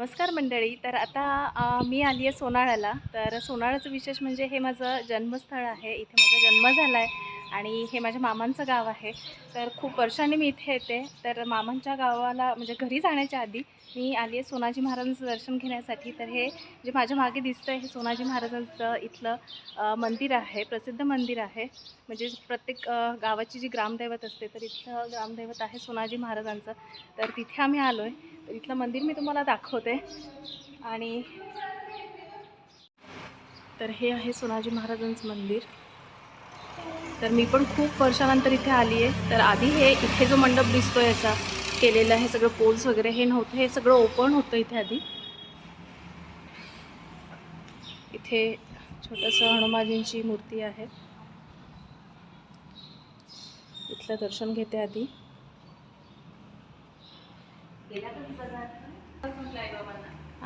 नमस्कार मंडळी. तर आता मी आली आहे सोनाळ्याला. तर सोनाळ्याचं विशेष म्हणजे हे माझं जन्मस्थळ आहे. इथे माझा जन्म झाला आहे आणि हे माझ्या मामांचं गाव आहे. तर खूप वर्षांनी मी इथे येते. तर मामांच्या गावाला म्हणजे घरी जाण्याच्या आधी मी आली आहे सोनाजी महाराजांचं दर्शन घेण्यासाठी. तर हे जे माझ्या मागे दिसतं आहे हे सोनाजी महाराजांचं इथलं मंदिर आहे प्रसिद्ध मंदिर आहे. म्हणजे प्रत्येक गावाची जी ग्रामदैवत असते तर इथलं ग्रामदैवत आहे सोनाजी महाराजांचं. तर तिथे आम्ही आलो आहे इथलं मंदिर मी तुम्हाला दाखवते. आणि तर हे आहे सोनाजी महाराजांचं मंदिर. तर मी पण खूप वर्षानंतर इथे आली आहे तर आधी हे इथे जो मंडप दिसतो याचा केलेलं हे सगळं पोल्स वगैरे हे नव्हतं हे सगळं ओपन होतं इथे आधी. इथे छोटंसं हनुमाजींची मूर्ती आहे. इथलं दर्शन घेते आधी.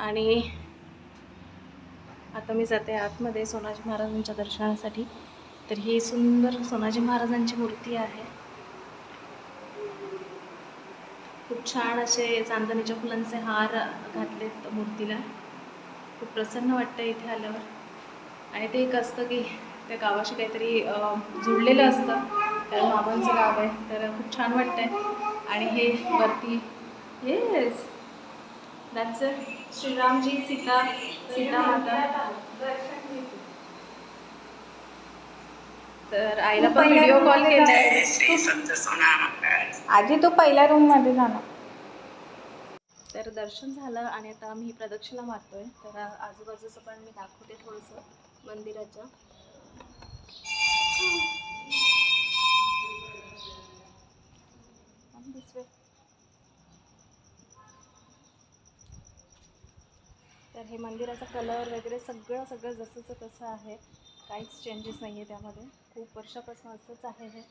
आणि आता मी जाते आतमध्ये सोनाजी महाराजांच्या दर्शनासाठी. तर ही सुंदर सोनाजी महाराजांची मूर्ती आहे. खूप छान असे चांदणीच्या फुलांचे हार घातलेत मूर्तीला. खूप प्रसन्न वाटतं इथे आल्यावर. आणि ते एक असतं की त्या गावाशी काहीतरी जुळलेलं असतं. तर मामांचं गाव आहे. तर खूप छान वाटतंय. आणि हे वरती येस दॅट्स श्रीरामजी सीता सीता माता तर आईला पण व्हिडिओ कॉल केलाय. आजी तू पहिल्या रूममध्ये जाणार तर दर्शन झालं आणि आता आम्ही प्रदक्षिणा मारतोय. तर आजूबाजूचं पण मी दाखवते थोडंसं मंदिराच्या तर हे मंदिराचा कलर वगैरे सगळं सगळं जसंचं तसं आहे. काहीच चेंजेस नाही आहे त्यामध्ये. खूप वर्षापासून असंच आहे हे.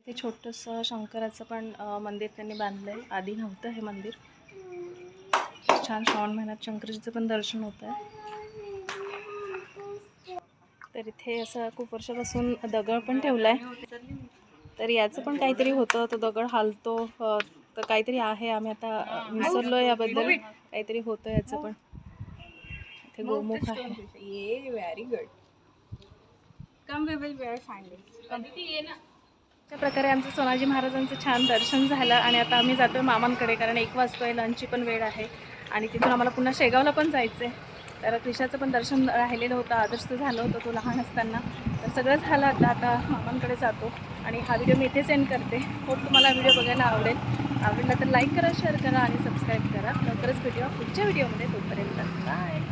इथे छोटंसं शंकराचं पण मंदिर त्यांनी बांधलं आहे आधी नव्हतं हे मंदिर. छान श्रावण महिन्यात शंकरजीचं पण दर्शन होतं आहे तर इथे असं खूप वर्षापासून दगड पण ठेवला आहे तर याचं पण काहीतरी होतं. तो दगड हालतो. तर काहीतरी आहे. आम्ही आता विसरलो याबद्दल. काहीतरी होतं याचं पण. इथे गोमुख आहे. Yeah very good come we will where find अशा प्रकारे आमचं सोनाजी महाराजांचं छान दर्शन झालं आणि आता आम्ही जातोय मामांकडे कारण एक वाजतोय. लंचची पण वेळ आहे. आणि तिथून आम्हाला पुन्हा शेगावला पण जायचं आहे तर क्रिशाचं पण दर्शन राहिलेलं होतं आदर्श झालं होतं तो लहान असताना. तर सगळं झालं आता आता मामांकडे जातो. आणि हा व्हिडिओ मी इथे सेंड करते. होप तुम्हाला व्हिडिओ बघायला आवडेल. आवडला तर लाईक करा शेअर करा आणि सबस्क्राईब करा. लवकरच व्हिडिओ पुढच्या व्हिडिओमध्ये. तोपर्यंत बाय